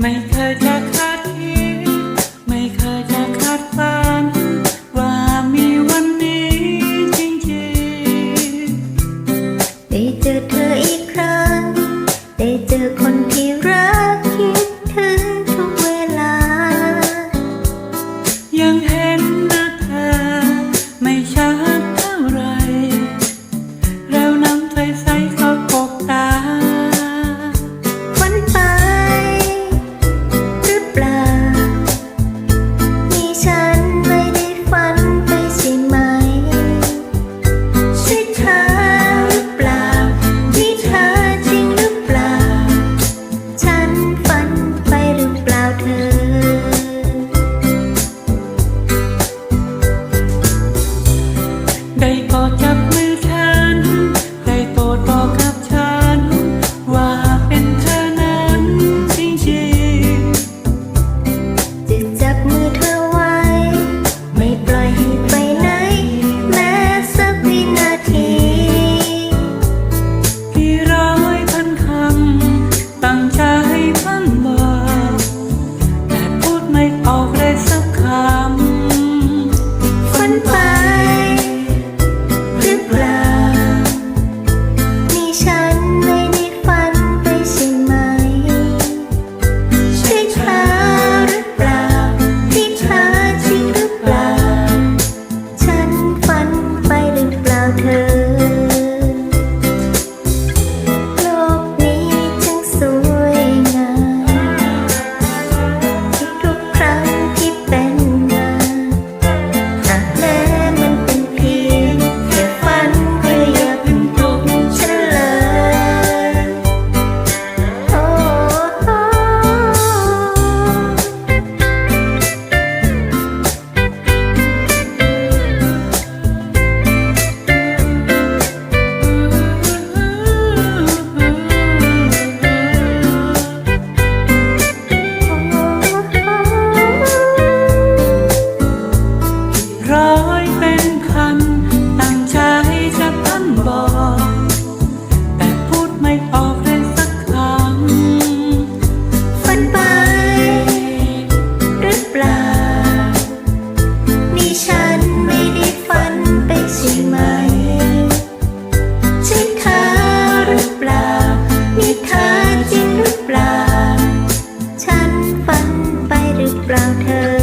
ไม่เคยจะคาดคิดไม่เคยจะคาดฝัน ว่ามีวันนี้จริงๆ ได้เจอเธออีกครั้ง cho chắc ปราเธอ